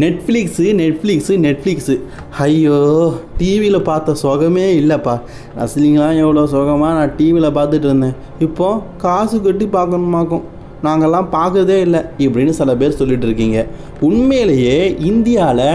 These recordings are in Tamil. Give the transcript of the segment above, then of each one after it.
நெட்ஃப்ளிக்ஸு நெட்ஃப்ளிக்ஸு நெட்ஃப்ளிக்ஸு ஐயோ டிவியில் பார்த்த சுகமே இல்லைப்பா. ரசிலிங்கெலாம் எவ்வளோ சுகமாக நான் டிவியில் பார்த்துட்டு இருந்தேன். இப்போ காசு கட்டி பார்க்கணுமாக்கும். நாங்கள்லாம் பார்க்கறதே இல்லை. இப்படின்னு சில பேர் சொல்லிட்டு இருக்கீங்க. உண்மையிலேயே இந்தியாவில்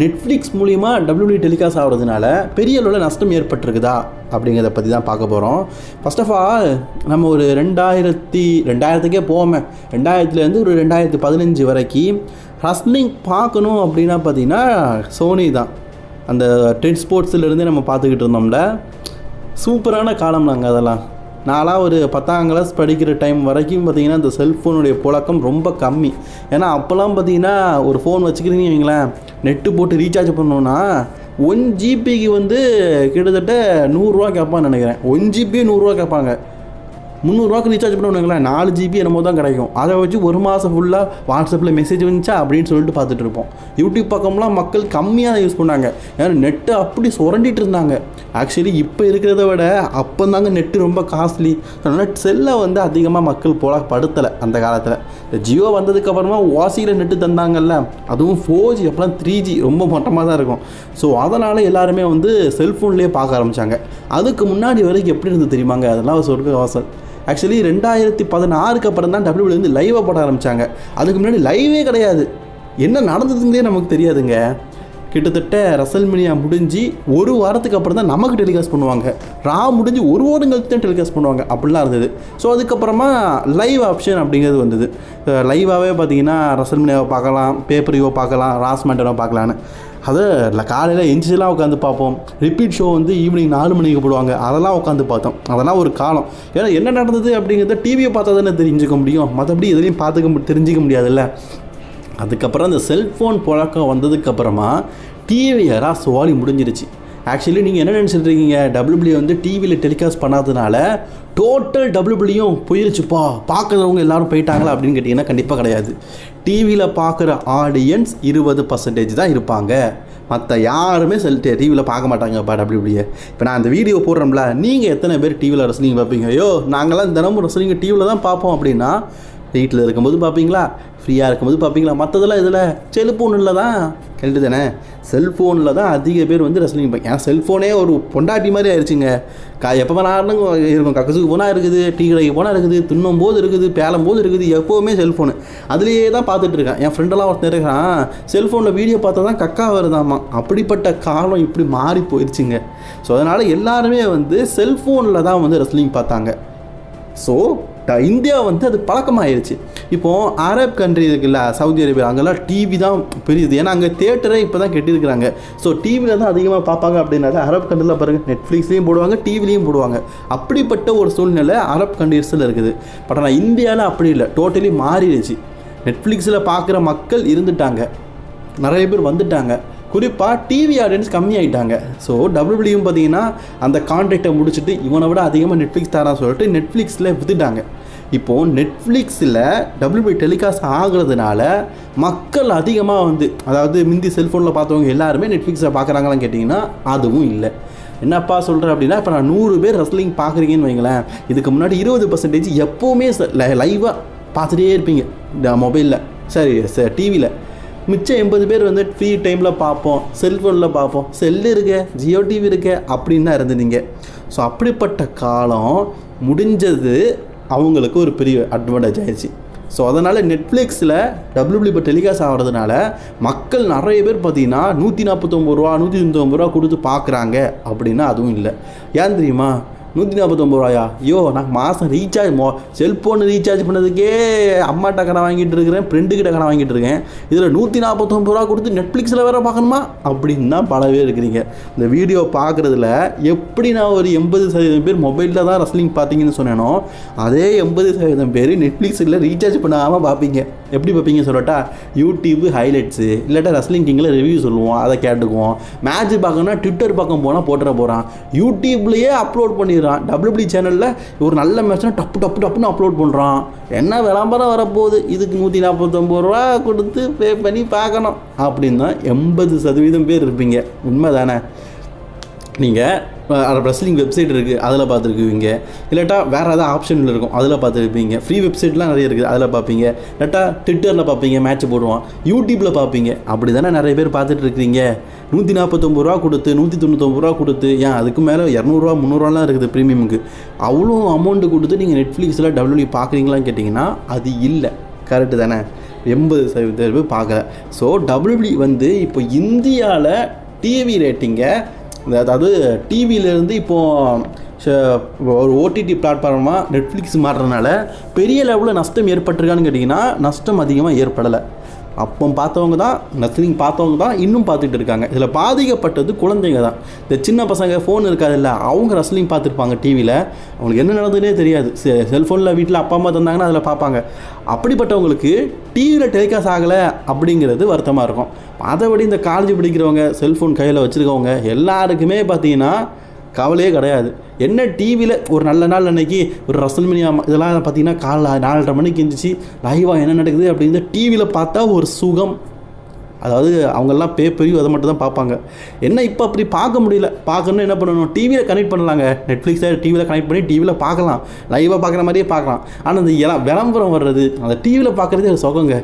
நெட்ஃப்ளிக்ஸ் மூலிமா டபிள்யூடி டெலிகாஸ்ட் ஆகிறதுனால பெரிய அளவில் நஷ்டம் ஏற்பட்டிருக்குதா? அப்படிங்கிறத பற்றி தான் பார்க்க போகிறோம் ஃபர்ஸ்ட் ஆஃப் ஆல் நம்ம ஒரு ரெண்டாயிரத்தி ரெண்டாயிரத்துக்கே போவோமே. ரெண்டாயிரத்துலேருந்து ஒரு ரெண்டாயிரத்தி பதினஞ்சு வரைக்கும் ரஸ்னிங் பார்க்கணும் அப்படின்னா பார்த்தீங்கன்னா சோனி தான். அந்த டென் ஸ்போர்ட்ஸ்லேருந்தே நம்ம பார்த்துக்கிட்டு இருந்தோம்ல. சூப்பரான காலம் நாங்கள் அதெல்லாம். நான்லாம் ஒரு பத்தாம் கிளாஸ் படிக்கிற டைம் வரைக்கும் பார்த்தீங்கன்னா இந்த செல்ஃபோனுடைய புழக்கம் ரொம்ப கம்மி. ஏன்னா அப்போல்லாம் பார்த்தீங்கன்னா ஒரு ஃபோன் வச்சுக்கிறீங்க வைங்களேன் நெட்டு போட்டு ரீசார்ஜ் பண்ணோன்னா ஒன் ஜிபிக்கு வந்து கிட்டத்தட்ட நூறுரூவா கேட்பான்னு நினைக்கிறேன். ஒன் ஜிபி நூறுரூவா கேட்பாங்க. முந்நூறுரூவாக்கு ரீசார்ஜ் பண்ணுவாங்களேன் நாலு ஜிபி என்னமோ தான் கிடைக்கும். அதை வச்சு ஒரு மாதம் ஃபுல்லாக வாட்ஸ்அப்பில் மெசேஜ் வந்துச்சா அப்படின்னு சொல்லிட்டு பார்த்துட்டு இருப்போம். யூடியூப் பக்கம்லாம் மக்கள் கம்மியாக தான் யூஸ் பண்ணாங்க. ஏன்னா நெட்டு அப்படி சுரண்டிட்டு இருந்தாங்க. ஆக்சுவலி இப்போ இருக்கிறத விட அப்போ தாங்க நெட்டு ரொம்ப காஸ்ட்லி அதனால் செல்லை வந்து அதிகமாக மக்கள் போல படுத்தலை அந்த காலத்தில். ஜியோ வந்ததுக்கப்புறமா வாசியில் நெட்டு தந்தாங்கல்ல அதுவும் ஃபோர் ஜி அப்போலாம் த்ரீ ஜி ரொம்ப மட்டமாக தான் இருக்கும். ஸோ அதனால் எல்லாருமே வந்து செல்ஃபோன்லேயே பார்க்க ஆரம்பித்தாங்க அதுக்கு முன்னாடி வரைக்கும் எப்படி இருந்தது தெரியுமாங்க? அதெல்லாம் சொர்க்க வாசல். ஆக்சுவலி ரெண்டாயிரத்தி பதினாறுக்கு அப்புறம் தான் டபிள்யூ வந்து லைவாக போட ஆரம்பித்தாங்க அதுக்கு முன்னாடி லைவே கிடையாது. என்ன நடந்ததுங்கிறதே நமக்கு தெரியாதுங்க. கிட்டத்தட்ட ரசல்மினியா முடிஞ்சு ஒரு வாரத்துக்கு அப்புறம் தான் நமக்கு டெலிகாஸ்ட் பண்ணுவாங்க. ரா முடிஞ்சு ஒரு வாரம் கழித்து தான் டெலிகாஸ்ட் பண்ணுவாங்க. அப்படிலாம் இருந்தது. ஸோ அதுக்கப்புறமா லைவ் ஆப்ஷன் அப்படிங்கிறது வந்தது. லைவாகவே பார்த்தீங்கன்னா ரசல்மினியாவை பார்க்கலாம் பேப்பரிவோ பார்க்கலாம் ராஸ்மேண்டனோ பார்க்கலான்னு. அதை இல்லை காலையில் எஞ்சிலாம் உட்காந்து பார்ப்போம். ரிப்பீட் ஷோ வந்து ஈவினிங் நாலு மணிக்கு போடுவாங்க. அதெல்லாம் உட்காந்து பார்த்தோம். அதெல்லாம் ஒரு காலம். ஏன்னா என்ன நடந்தது அப்படிங்கிறத டிவியை பார்த்தா தானே தெரிஞ்சுக்க முடியும். மற்றபடி எதுலேயும் பார்த்துக்க தெரிஞ்சிக்க முடியாதுல்ல. அதுக்கப்புறம் அந்த செல்ஃபோன் புழக்கம் வந்ததுக்கப்புறமா டிவி யாராக சுவாலி முடிஞ்சிருச்சு. ஆக்சுவலி நீங்கள் என்ன நினச்சிட்டு இருக்கீங்க? டபிள்யூபிள்யூ வந்து டிவியில் டெலிகாஸ்ட் பண்ணாதனால டோட்டல் டபிள்யூபிள்யூயும் போயிருச்சுப்பா. பார்க்குறவங்க எல்லாரும் போயிட்டாங்களா அப்படின்னு கேட்டிங்கன்னா கண்டிப்பாக கிடையாது. டிவியில் பார்க்குற ஆடியன்ஸ் இருபது பர்சன்டேஜ் தான் இருப்பாங்க. மற்ற யாருமே செல் டிவியில் பார்க்க மாட்டாங்க படை அப்படி இப்படியே இப்போ நான் அந்த வீடியோ போடுறோம்ல நீங்கள் எத்தனை பேர் டிவியில் ரசனிங் பார்ப்பீங்க ஐயோ நாங்களாம் தினமும் ரசனிங் டிவியில் தான் பார்ப்போம் அப்படின்னா வீட்டில் இருக்கும்போது பார்ப்பீங்களா? ஃப்ரீயாக இருக்கும்போது பார்ப்பீங்களா? மற்றதெல்லாம் இதில் செல்ஃபோனில் தான் கரெக்டு தானே செல்ஃபோனில் தான் அதிக பேர் வந்து ரெஸ்லிங் பார்க்க ஏன் செல்ஃபோனே ஒரு பொண்டாட்டி மாதிரி ஆயிடுச்சுங்க கா எப்போ வேணாலும் இருக்கும். கக்கசுக்கு போனால் இருக்குது டீ கடைக்கு போனால் இருக்குது துண்ணும் போது இருக்குது பேலும் போது இருக்குது எப்போவுமே செல்ஃபோனு. அதுலேயே தான் பார்த்துட்டு இருக்கேன். என் ஃப்ரெண்டெல்லாம் ஒருத்தர் இருக்கிறான். செல்ஃபோனில் வீடியோ பார்த்தா தான் கக்கா வருதாமா? அப்படிப்பட்ட காலம் இப்படி மாறி போயிடுச்சுங்க ஸோ அதனால் எல்லாருமே வந்து செல்ஃபோனில் தான் வந்து ரெஸ்லிங் பார்த்தாங்க. ஸோ இந்தியா வந்து அது பழக்கமாயிருச்சு. இப்போது அரப் கண்ட்ரி இருக்குல்ல சவுதி அரேபியா அங்கெல்லாம் டிவி தான் பெரியது. ஏன்னா அங்கே தேட்டரே இப்போ தான் கெட்டிருக்கிறாங்க ஸோ டிவியில் தான் அதிகமாக பார்ப்பாங்க அப்படின்னால அரப் கண்ட்ரியில் பாருங்கள் நெட்ஃப்ளிக்ஸ்லேயும் போடுவாங்க டிவிலையும் போடுவாங்க. அப்படிப்பட்ட ஒரு சூழ்நிலை அரப் கண்ட்ரீஸில் இருக்குது. பட் ஆனால் இந்தியாவில் அப்படி இல்லை. டோட்டலி மாறிடுச்சு. நெட்ஃப்ளிக்ஸில் பார்க்குற மக்கள் இருந்துட்டாங்க. நிறைய பேர் வந்துட்டாங்க. குறிப்பாக டிவி ஆடியன்ஸ் கம்மியாயிட்டாங்க. ஸோ டபிள்யூபிள்யூயும் பார்த்தீங்கன்னா அந்த கான்ட்ராக்டை முடிச்சுட்டு இவனை விட அதிகமாக நெட்ஃப்ளிக்ஸ் தரான்னு சொல்லிட்டு நெட்ஃப்ளிக்ஸில் வித்துட்டாங்க. இப்போது நெட்ஃப்ளிக்ஸில் டபிள்யூபி டெலிகாஸ்ட் ஆகுறதுனால மக்கள் அதிகமாக வந்து அதாவது மிந்தி செல்ஃபோனில் பார்த்தவங்க எல்லாருமே நெட்ஃப்ளிக்ஸில் பார்க்குறாங்களான்னு கேட்டிங்கன்னா அதுவும் இல்லை. என்னப்பா சொல்கிறேன் அப்படின்னா இப்போ நான் நூறு பேர் ரெஸ்லிங் பார்க்குறீங்கன்னு வைங்களேன். இதுக்கு முன்னாடி இருபது பர்சன்டேஜ் எப்போவுமே லைவாக பார்த்துட்டே இருப்பீங்க. இந்த மொபைலில் சரி சார் டிவியில் மிச்சம் எண்பது பேர் வந்து ஃப்ரீ டைமில் பார்ப்போம். செல்ஃபோனில் பார்ப்போம். செல்லு இருக்க ஜியோ டிவி இருக்க அப்படின்னு தான் இருந்தீங்க. ஸோ அப்படிப்பட்ட காலம் முடிஞ்சது அவங்களுக்கு ஒரு பெரிய அட்வான்டேஜ் ஆயிடுச்சு. ஸோ அதனால் நெட்ஃப்ளிக்ஸில் டபிள்யூபிள்யூ இப்போ டெலிகாஸ்ட் ஆகிறதுனால மக்கள் நிறைய பேர் பார்த்தீங்கன்னா நூற்றி நாற்பத்தொம்பது ரூபா நூற்றி தொண்ணூத்தொம்பது ரூபா கொடுத்து பார்க்குறாங்க அப்படின்னா அதுவும் இல்லை. ஏன் தெரியுமா? நூற்றி நாற்பத்தொம்பது ரூபாயா? ஐயோ நான் மாதம் ரீசார்ஜ் மோ செல்ஃபோன் ரீசார்ஜ் பண்ணதுக்கே அம்மாட்ட கடை வாங்கிட்டு இருக்கிறேன் ஃப்ரெண்டுக்கிட்ட கடை வாங்கிட்டு இருக்கேன். இதில் நூற்றி நாற்பத்தொம்பது ரூபா கொடுத்து நெட்ஃப்ளிக்ஸில் வேறு பார்க்கணுமா? அப்படின்னு தான் பல பேர் இருக்கிறீங்க. இந்த வீடியோ பார்க்குறதுல எப்படி நான் ஒரு எண்பது சதவீதம் பேர் மொபைலில் தான் ரஸ்லிங் பார்த்தீங்கன்னு சொன்னேனோ அதே எண்பது சதவீதம் பேர் நெட்ஃப்ளிக்ஸில் ரீசார்ஜ் பண்ணாமல் பார்ப்பீங்க. எப்படி பார்ப்பீங்க சொல்லட்டா? யூடியூப் ஹைலைட்ஸு இல்லாட்டா ரஸ்லிங் கிங்கில் ரிவ்யூ சொல்லுவோம் அதை கேட்டுக்குவோம். மேட்ச் பார்க்கணும்னா ட்விட்டர் பக்கம் போனால் போட்டுற போகிறான் யூடியூப்லேயே அப்லோட் பண்ணி பண்ணிடுறான் டபிள்யூபிள்யூ சேனலில் ஒரு நல்ல மேட்ச்னா டப்பு டப்பு டப்புன்னு அப்லோட் பண்ணுறான் என்ன விளம்பரம் வரப்போகுது? இதுக்கு நூற்றி நாற்பத்தொம்பது ரூபா கொடுத்து பே பண்ணி பார்க்கணும். அப்படின்னு தான் எண்பது சதவீதம் பேர் இருப்பீங்க. உண்மை தானே நீங்கள் ரெஸ்லிங் வெப்சைட் இருக்குது அதில் பார்த்துருக்குவீங்க இல்லாட்டா வேறு ஏதாவது ஆப்ஷனில் இருக்கும் அதில் பார்த்துருப்பீங்க. ஃப்ரீ வெப்சைட்லாம் நிறைய இருக்குது அதில் பார்ப்பீங்க. இல்லாட்டா ட்விட்டரில் பார்ப்பீங்க மேட்ச் போடுவான். யூடியூப்பில் பார்ப்பீங்க. அப்படி தானே நிறைய பேர் பார்த்துட்டு இருக்கிறீங்க. நூற்றி நாற்பத்தொம்பது ரூபா கொடுத்து நூற்றி தொண்ணூத்தொம்பது ரூபா கொடுத்து ஏன் அதுக்கு மேலே இரநூறுவா முந்நூறுவாலாம் இருக்குது ப்ரீமியமுக்கு அவ்வளோ அமௌண்ட்டு கொடுத்து நீங்கள் நெட்ஃப்ளிக்ஸில் டபிள்யூ பார்க்குறீங்களான்னு கேட்டிங்கன்னா அது இல்லை. கரெக்டு தானே? எண்பது சதவீத பேர் பார்க்கல. ஸோ டபிள்யூபி வந்து இப்போ இந்தியாவில் டிவி ரேட்டிங்கை அதாவது டிவியிலேருந்து இப்போது ஒரு ஓடிடி பிளாட்ஃபார்மாக நெட்ஃப்ளிக்ஸ் மாறுறதுனால பெரிய லெவலில் நஷ்டம் ஏற்பட்டிருக்கான்னு கேட்டிங்கன்னா நஷ்டம் அதிகமாக ஏற்படலை. அப்போ பார்த்தவங்க தான் நத்திங் பார்த்தவங்க தான் இன்னும் பார்த்துட்டு இருக்காங்க. இதில் பாதிக்கப்பட்டது குழந்தைங்க தான். இந்த சின்ன பசங்க ஃபோன் இருக்காதுல்ல அவங்க ரஸ்லிங் பார்த்துருப்பாங்க டிவியில் அவங்களுக்கு என்ன நடந்ததுனே தெரியாது. செல்ஃபோனில் வீட்டில் அப்பா அம்மா தந்தாங்கன்னா அதில் பார்ப்பாங்க. அப்படிப்பட்டவங்களுக்கு டிவியில் டெலிகாஸ்ட் ஆகலை அப்படிங்கிறது வருத்தமாக இருக்கும். மற்றபடி இந்த காலேஜ் படிக்கிறவங்க செல்ஃபோன் கையில் வச்சுருக்கவங்க எல்லாருக்குமே பார்த்தீங்கன்னா கவலையே கிடையாது. என்ன டிவியில் ஒரு நல்ல நாள் அன்னைக்கு ஒரு ரசல்மினியா இதெல்லாம் பார்த்தீங்கன்னா காலைல நாலரை மணிக்கு எந்திரிச்சு லைவாக என்ன நடக்குது அப்படின்னு டிவியில் பார்த்தா ஒரு சுகம். அதாவது அவங்கெல்லாம் பே பெரிய அதை மட்டும் தான் பார்ப்பாங்க. என்ன இப்போ அப்படி பார்க்க முடியல? பார்க்கணும்னு என்ன பண்ணணும்? டிவியில் கனெக்ட் பண்ணலாங்க. நெட்ஃப்ளிக்ஸை டிவியில் கனெக்ட் பண்ணி டிவியில் பார்க்கலாம். லைவாக பார்க்குற மாதிரியே பார்க்கலாம். ஆனால் இந்த எல்லாம் விளம்பரம் வர்றது அந்த டிவியில் பார்க்குறதே ஒரு சுகங்க.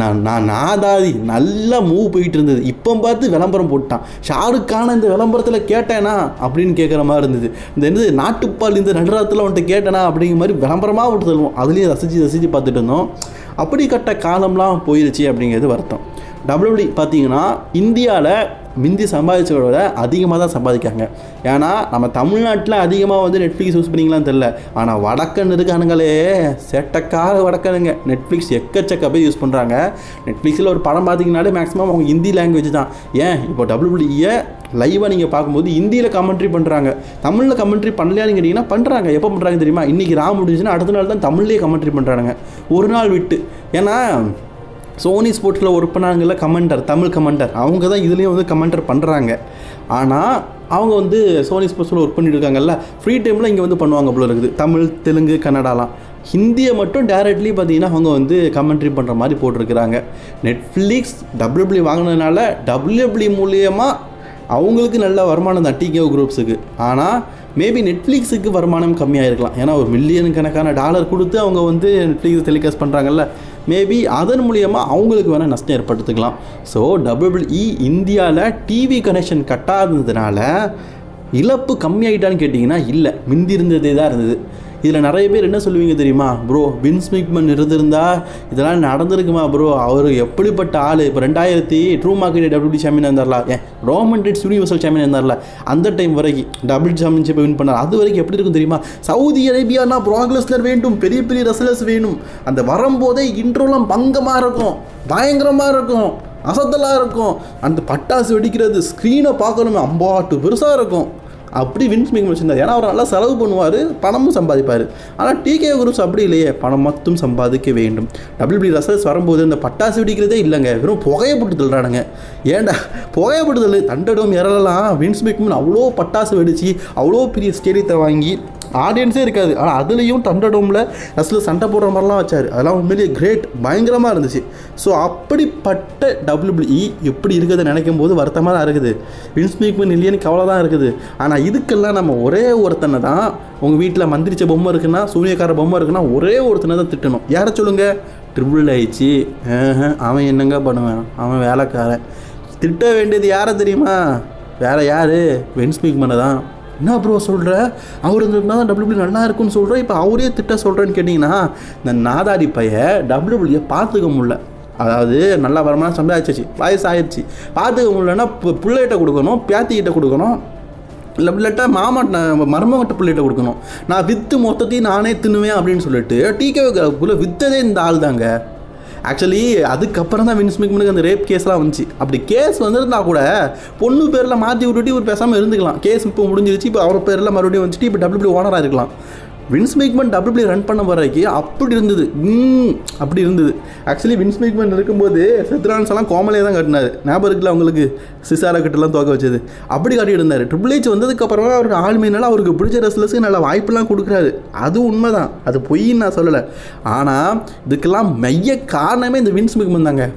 நான் நான் நாதாதி நல்லா மூவ் போயிட்டு இருந்தது. இப்போ பார்த்து விளம்பரம் போட்டான். ஷாருக்கான இந்த விளம்பரத்தில் கேட்டேனா? அப்படின்னு கேட்குற மாதிரி இருந்தது. இந்த என்னது நாட்டுப்பால் இந்த நடுராத்தில் வந்துட்டு கேட்டேனா? அப்படிங்கிற மாதிரி விளம்பரமாக விட்டு தருவோம் அதுலேயும் ரசித்து ரசித்து பார்த்துட்டு இருந்தோம். அப்படிப்பட்ட காலம்லாம் போயிருச்சு அப்படிங்கிறது வருத்தம். டபிள்யூடி பார்த்தீங்கன்னா இந்தியாவில் மிந்தி சம்பாதிச்சவரை விட அதிகமாக தான் சம்பாதிக்காங்க ஏன்னா நம்ம தமிழ்நாட்டில் அதிகமாக வந்து நெட்ஃப்ளிக்ஸ் யூஸ் பண்ணிங்களான்னு தெரில ஆனால் வடக்கன் இருக்கானுங்களே செட்டக்காக வடக்கனுங்க. நெட்ஃப்ளிக்ஸ் எக்கச்சக்க போய் யூஸ் பண்ணுறாங்க நெட்ஃப்ளிக்ஸில் ஒரு படம் பார்த்தீங்கனாலே மேக்ஸிமம் அவங்க ஹிந்தி லாங்குவேஜ் தான். ஏன்? இப்போ டபிள்யூடியை லைவாக நீங்கள் பார்க்கும்போது ஹிந்தியில் கமெண்ட்ரி பண்ணுறாங்க தமிழில் கமெண்ட்ரி பண்ணலையான்னு கேட்டிங்கன்னா பண்ணுறாங்க எப்போ பண்ணுறாங்க தெரியுமா? இன்றைக்கி ராம் முடிஞ்சுன்னா அடுத்த நாள் தான் தமிழ்லேயே கமெண்ட்ரி பண்ணுறாங்க ஒரு நாள் விட்டு. ஏன்னா சோனி ஸ்போர்ட்ஸில் ஒர்க் பண்ணாங்கல்ல கமெண்டர் தமிழ் கமெண்டர் அவங்க தான் இதுலேயும் வந்து கமெண்டர் பண்ணுறாங்க ஆனால் அவங்க வந்து சோனி ஸ்போர்ட்ஸில் ஒர்க் பண்ணிட்டு இருக்காங்கல்ல ஃப்ரீ டைமில் இங்கே வந்து பண்ணுவாங்க போல இருக்குது. தமிழ் தெலுங்கு கன்னடாலாம். ஹிந்தியை மட்டும் டேரெக்ட்லி பார்த்தீங்கன்னா அவங்க வந்து கமெண்ட்ரி பண்ணுற மாதிரி போட்டிருக்கிறாங்க. நெட்ஃப்ளிக்ஸ் டபிள்யூபிள்யூ வாங்கினதுனால டபிள்யூபிள்யூ மூலியமாக அவங்களுக்கு நல்ல வருமானம் தான் டிகேஓ குரூப்ஸுக்கு ஆனால் மேபி நெட்ஃப்ளிக்ஸுக்கு வருமானம் கம்மியாக இருக்கலாம் ஏன்னா ஒரு மில்லியன் கணக்கான டாலர் கொடுத்து அவங்க வந்து நெட்ஃப்ளிக்ஸ் டெலிகாஸ்ட் பண்ணுறாங்கல்ல மேபி அதன் மூலியமாக அவங்களுக்கு வேணால் நஷ்டம் ஏற்படுத்திக்கலாம். ஸோ டபிள்யூஇ இந்தியாவில் டிவி கனெக்ஷன் கட்டாததுனால இழப்பு கம்மியாயிட்டான்னு கேட்டிங்கன்னா இல்லை மிந்தி இருந்ததே தான் இருந்தது. இதில் நிறைய பேர் என்ன சொல்லுவீங்க தெரியுமா? ப்ரோ வின்ஸ் மிக்மன் இருந்திருந்தா இதெல்லாம் நடந்திருக்குமா ப்ரோ அவர் எப்படிப்பட்ட ஆள்? இப்போ ரெண்டாயிரத்தி ட்ரூ மார்க்கெட் டபிள்யூடி சாம்பியன் இருந்தார்லாம் ஏன் ரோமன் ரெட்ஸ் யூனிவர்சல் சாம்பியன் இருந்தார்ல? அந்த டைம் வரைக்கும் டபுள் சாம்பியன்ஷிப்பை வின் பண்ணார். அது வரைக்கும் எப்படி இருக்கும் தெரியுமா? சவுதி அரேபியானா ப்ராக்லஸ்லர் வேண்டும் பெரிய பெரிய ரசலர்ஸ் வேணும். அந்த வரும்போதே இன்ட்ரோலாம் பங்கமாக இருக்கும் பயங்கரமாக இருக்கும் அசத்தலாக இருக்கும். அந்த பட்டாசு வெடிக்கிறது ஸ்க்ரீனை பார்க்கணுமே அம்பாட்டு பெருசாக இருக்கும். அப்படி வின்ஸ் மிக் வச்சிருந்தார். ஏன்னா அவர் நல்லா செலவு பண்ணுவார் பணமும் சம்பாதிப்பார். ஆனால் டிகே குரூப்ஸ் அப்படி இல்லையே பணம் மட்டும் சம்பாதிக்க வேண்டும். டபிள்யூபி ரசல்ஸ் வரும்போது இந்த பட்டாசு வெடிக்கிறதே இல்லைங்க. வெறும் புகையை போட்டு தள்ளுறானுங்க. ஏன்டா புகையை போட்டு தள்ளு தண்டடம் இறலாம் வின்ஸ் மிக்மன் அவ்வளோ பட்டாசு வெடித்து அவ்வளோ பெரிய ஸ்டேடியத்தை வாங்கி ஆடியன்ஸே இருக்காது. ஆனால் அதுலேயும் தண்டடோமில் ரசில் சண்டை போடுற மாதிரிலாம் வச்சார். அதெல்லாம் உண்மையிலேயே கிரேட் பயங்கரமாக இருந்துச்சு. ஸோ அப்படிப்பட்ட டபிள்யூபிள்இ எப்படி இருக்குது நினைக்கும் போது வருத்தமாக தான் இருக்குது. வின்ஸ்மிக்மன் இல்லையனுக்கு இல்லையன்னு கவலை தான் இருக்குது. ஆனால் இதுக்கெல்லாம் நம்ம ஒரே ஒருத்தனை தான் உங்கள் வீட்டில் மந்திரிச்ச பொம்மை இருக்குன்னா சூரியக்கார பொம்மை இருக்குன்னா ஒரே ஒருத்தனை தான் திட்டணும். யாரை சொல்லுங்கள் ட்ரிபிள் ஆயிடுச்சு அவன் என்னங்க பண்ணுவேன்? அவன் வேலைக்காரன். திட்ட வேண்டியது யாரை தெரியுமா? வேற யார்? வென்ஸ்மிக் மிக்மனை தான். என்ன ப்ரோ சொல்கிற அவர் இருந்திருந்தா தான் டபிள்யூபிள்யூ நல்லா இருக்கும்னு சொல்கிறேன் இப்போ அவரே திட்ட சொல்கிறேன்னு கேட்டிங்கன்னா இந்த நாதாடி பைய டபிள்யூபிள்யூ பார்த்துக்க முடில அதாவது நல்லா வருமானம் சம்பாதிச்சிச்சு வயசு ஆயிடுச்சு பார்த்துக்க முடியலன்னா இப்போ பிள்ளைகிட்ட கொடுக்கணும் பேத்திக்கிட்ட கொடுக்கணும். இல்லை இல்லாட்டா மாமா மருமகிட்ட பிள்ளைகிட்ட கொடுக்கணும். நான் விற்று மொத்தத்தையும் நானே தின்னுவேன் அப்படின்னு சொல்லிட்டு டிகே விற்றதே இந்த ஆள் தாங்க. ஆக்சுவலி அதுக்கப்புறம் தான் வின்ஸ் மிக்மனுக்கு அந்த ரேப் கேஸ்லாம் வந்துச்சு. அப்படி கேஸ் வந்திருந்தா கூட பொண்ணு பேரில் மாற்றி விட்டுட்டு ஒரு பேசாமல் இருந்துக்கலாம். கேஸ் இப்போ முடிஞ்சிருச்சு இப்போ அவர் பேரில் மறுபடியும் வந்துட்டு இப்போ டபிள்யூ ஓனராக இருக்கலாம். வின்ஸ் மேக்மன் பிளே ரன் பண்ண வரைக்கும் அப்படி இருந்தது. ம், அப்படி இருந்தது. ஆக்சுவலி வின்ஸ் மேக்மன் இருக்கும்போது செத்ரான்ஸ் எல்லாம் கோமலே தான் கட்டினார். ஞாபகம் இருக்குல்ல அவங்களுக்கு? சிசாரா கிட்டலாம் தோக்க வச்சது. அப்படி காட்டிட்டு இருந்தார் ட்ரிபிள் ஹெச் வந்ததுக்கப்புறமா அவருக்கு ஆளுமையினால அவருக்கு பிடிச்ச ரெஸ்லர்ஸுக்கு நல்ல வாய்ப்புலாம் கொடுக்குறாரு. அது உண்மைதான். அது பொய்ன்னு நான் சொல்லலை. ஆனால் இதுக்கெல்லாம் மைய காரணமே இந்த வின்ஸ் மேக்மன் தாங்க.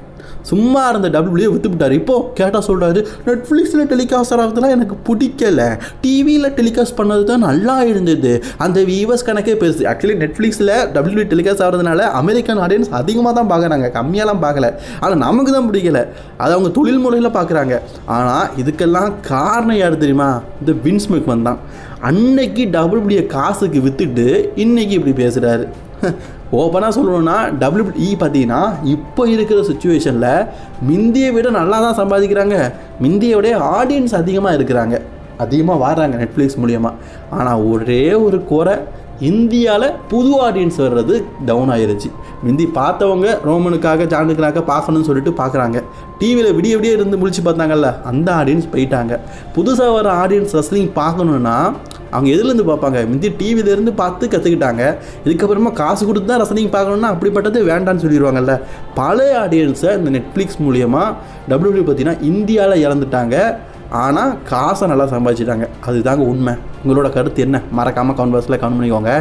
சும்மா இருந்த டபிள்யூ வித்துவிட்டார் இப்போ கேட்டால் சொல்கிறாரு நெட்ஃப்ளிக்ஸில் டெலிகாஸ்ட் ஆகிறதுலாம் எனக்கு பிடிக்கல. டிவியில் டெலிகாஸ்ட் பண்ணது தான் நல்லா இருந்தது. அந்த வியூவர்ஸ் கணக்கே பெருசு ஆக்சுவலி நெட்ஃப்ளிக்ஸில் டபிள்யூ டெலிகாஸ்ட் ஆகிறதுனால அமெரிக்கன் ஆடியன்ஸ் அதிகமாக தான் பார்க்குறாங்க கம்மியாலாம் பார்க்கல ஆனால் நமக்கு தான் பிடிக்கல. அது அவங்க தொழில் முறையில் பார்க்குறாங்க ஆனால் இதுக்கெல்லாம் காரணம் யார் தெரியுமா? இந்த வின்ஸ் வந்தான் தான். அன்னைக்கு டபுள்யூ காசுக்கு விற்றுட்டு இன்னைக்கு இப்படி பேசுகிறாரு ஓப்பனாக சொல்லணும்னா டபிள்யூபிஇ பார்த்தீங்கன்னா இப்போ இருக்கிற சுச்சுவேஷனில் மிந்தியை விட நல்லா தான் சம்பாதிக்கிறாங்க. மிந்தியை விட ஆடியன்ஸ் அதிகமாக இருக்கிறாங்க. அதிகமாக வர்றாங்க நெட்ஃப்ளிக்ஸ் மூலியமாக ஆனால் ஒரே ஒரு குறை இந்தியாவில் புது ஆடியன்ஸ் வர்றது டவுன் ஆயிருச்சு. முந்தி பார்த்தவங்க ரோமனுக்காக ஜானுக்காக பார்க்கணும்னு சொல்லிட்டு பார்க்குறாங்க. டிவியில் விடிய விடிய இருந்து முழிச்சு பார்த்தாங்கல்ல அந்த ஆடியன்ஸ் போயிட்டாங்க. புதுசாக வர ஆடியன்ஸ் ரெஸ்லிங் பார்க்கணுன்னா அவங்க எதுலேருந்து பார்ப்பாங்க? முந்தி டிவிலேருந்து பார்த்து கற்றுக்கிட்டாங்க இதுக்கப்புறமா காசு கொடுத்து தான் ரெஸ்லிங் பார்க்கணுன்னா அப்படிப்பட்டது வேண்டான்னு சொல்லிடுவாங்கல்ல. பழைய ஆடியன்ஸை இந்த நெட்ஃப்ளிக்ஸ் மூலியமாக டபிள்யூ பார்த்தீங்கன்னா இந்தியாவில் இறந்துட்டாங்க. ஆனால் காசை நல்லா சம்பாதிச்சிட்டாங்க. அதுதாங்க உண்மை. உங்களோட கருத்து என்ன? மறக்காமல் கவுன்வர்ஸில் பாக்ஸில் கவுண்ட் பண்ணிக்கோங்க.